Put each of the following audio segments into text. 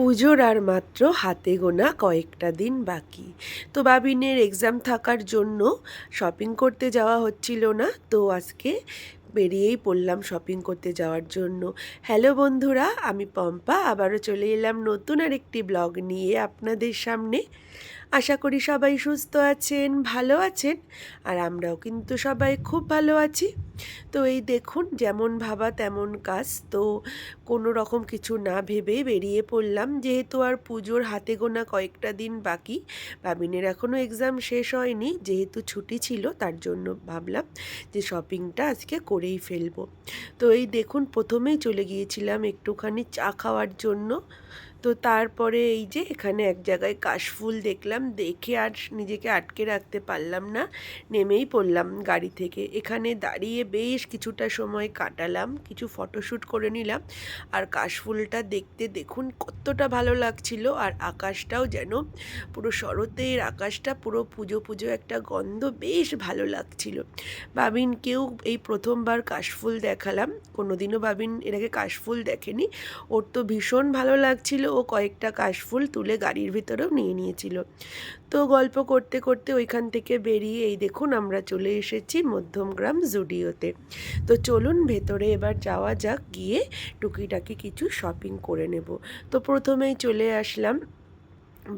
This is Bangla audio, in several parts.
পুজোর আর মাত্র হাতে গোনা কয়েকটা দিন বাকি। তো বাবিনের এক্সাম থাকার জন্য শপিং করতে যাওয়া হচ্ছিল না, তো আজকে বেরিয়েই পড়লাম শপিং করতে যাওয়ার জন্য। হ্যালো বন্ধুরা, আমি পম্পা, আবারও চলে এলাম নতুন আর একটি ব্লগ নিয়ে আপনাদের সামনে। আশা করি সবাই সুস্থ আছেন, ভালো আছেন, আর আমরাও কিন্তু সবাই খুব ভালো আছি। তো এই দেখুন, যেমন ভাবা তেমন কাজ। তো কোনো রকম কিছু না ভেবে বেরিয়ে পড়লাম, যেহেতু আর পুজোর হাতে গোনা কয়েকটা দিন বাকি। বাবিনের এখনও এক্সাম শেষ হয়নি, যেহেতু ছুটি ছিল, তার জন্য ভাবলাম যে শপিংটা আজকে করেই ফেলব। তো এই দেখুন, প্রথমেই চলে গিয়েছিলাম একটুখানি চা খাওয়ার জন্য। তো তারপরে এই যে এখানে এক জায়গায় কাশফুল দেখলাম, দেখে আর নিজেকে আটকে রাখতে পারলাম না, নেমেই পড়লাম গাড়ি থেকে। এখানে দাঁড়িয়ে বেশ কিছুটা সময় কাটালাম, কিছু ফটোশ্যুট করে নিলাম। আর কাশফুলটা দেখতে দেখুন কতটা ভালো লাগছিল, আর আকাশটাও যেন পুরো শরতের আকাশটা, পুরো পুজো পুজো একটা গন্ধ বেশ ভালো লাগছিল। বাবিনকেও এই প্রথমবার কাশফুল দেখালাম। কোনোদিনও বাবিন আগে কাশফুল দেখেনি। ওর তো ভীষণ ভালো লাগছিল ও কয়েকটা কাশফুল তুলে গাড়ির ভিতরেও নিয়ে নিয়েছিল। তো গল্প করতে করতে ওইখান থেকে বেরিয়ে এই দেখুন আমরা চলে এসেছি মধ্যমগ্রাম জুডিওতে। তো চলুন ভেতরে এবার যাওয়া যাক, গিয়ে টুকিটাকি কিছু শপিং করে নেব। তো প্রথমেই চলে আসলাম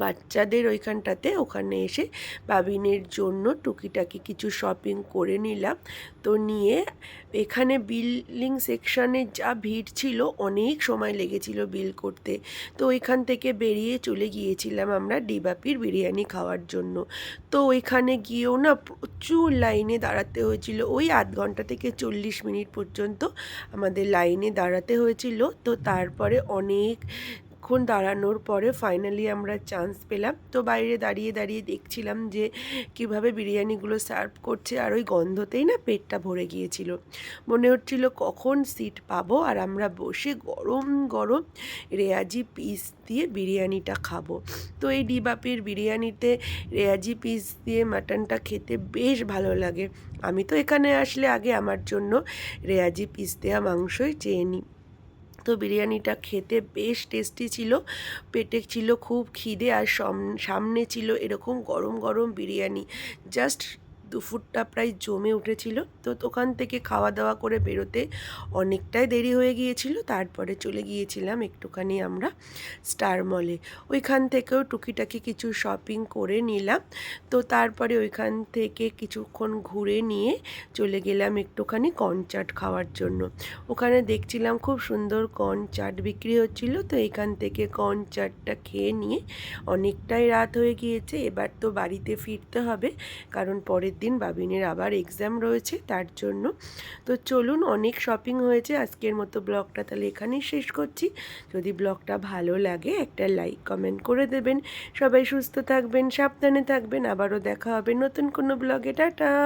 বাচ্চাদের ওইখানটাতে ওখানে এসে বাবিনের জন্য টুকিটাকি কিছু শপিং করে নিলাম। তো নিয়ে এখানে বিলিং সেকশনে যা ভিড় ছিল অনেক সময় লেগেছিল বিল করতে। তো ওইখান থেকে বেরিয়ে চলে গিয়েছিলাম আমরা ডিবাপির বিরিয়ানি খাওয়ার জন্য। তো ওইখানে গিয়েও না প্রচুর লাইনে দাঁড়াতে হয়েছিল। ওই আধ ঘণ্টা থেকে চল্লিশ মিনিট পর্যন্ত আমাদের লাইনে দাঁড়াতে হয়েছিল। তো তারপরে অনেক অনেকক্ষণ দাঁড়ানোর পরে ফাইনালি আমরা চান্স পেলাম। তো বাইরে দাঁড়িয়ে দাঁড়িয়ে দেখছিলাম যে কীভাবে বিরিয়ানিগুলো সার্ভ করছে আর ওই গন্ধতেই না পেটটা ভরে গিয়েছিল। মনে হচ্ছিল কখন সিট পাবো আর আমরা বসে গরম গরম রেয়াজি পিস দিয়ে বিরিয়ানিটা খাব। তো এই ডিবাপির বিরিয়ানিতে রেয়াজি পিস দিয়ে মাটনটা খেতে বেশ ভালো লাগে। আমি তো এখানে আসলে আগে আমার জন্য রেয়াজি পিস দেওয়া মাংসই চেয়ে নিই তো বিরিয়ানিটা খেতে বেশ টেস্টি ছিল, পেটে ছিল খুব খিদে আর সামনে ছিল এরকম গরম গরম বিরিয়ানি। জাস্ট দুপুরটা প্রায় জমে উঠেছিল। তো ওখান থেকে খাওয়া দাওয়া করে বেরোতে অনেকটাই দেরি হয়ে গিয়েছিল। তারপরে চলে গিয়েছিলাম একটুখানি আমরা স্টার মলে। ওইখান থেকেও টুকিটাকি কিছু শপিং করে নিলাম। তো তারপরে ওইখান থেকে কিছুক্ষণ ঘুরে নিয়ে চলে গেলাম একটুখানি কর্ন চাট খাওয়ার জন্য। ওখানে দেখছিলাম খুব সুন্দর কর্ন চাট বিক্রি হচ্ছিল। তো এখান থেকে কর্ন চাটটা খেয়ে নিয়ে অনেকটাই রাত হয়ে গিয়েছে। এবার তো বাড়িতে ফিরতে হবে। কারণ পরের দিন বাবিনের আবার এক্সাম রয়েছে, তার জন্য। তো চলুন, অনেক শপিং হয়েছে। আজকের মতো ব্লগটা তাহলে এখানেই শেষ করছি। যদি ব্লগটা ভালো লাগে, একটা লাইক কমেন্ট করে দেবেন। সবাই সুস্থ থাকবেন, সাবধানে থাকবেন। আবারও দেখা হবে নতুন কোনো ব্লগে। টাটা!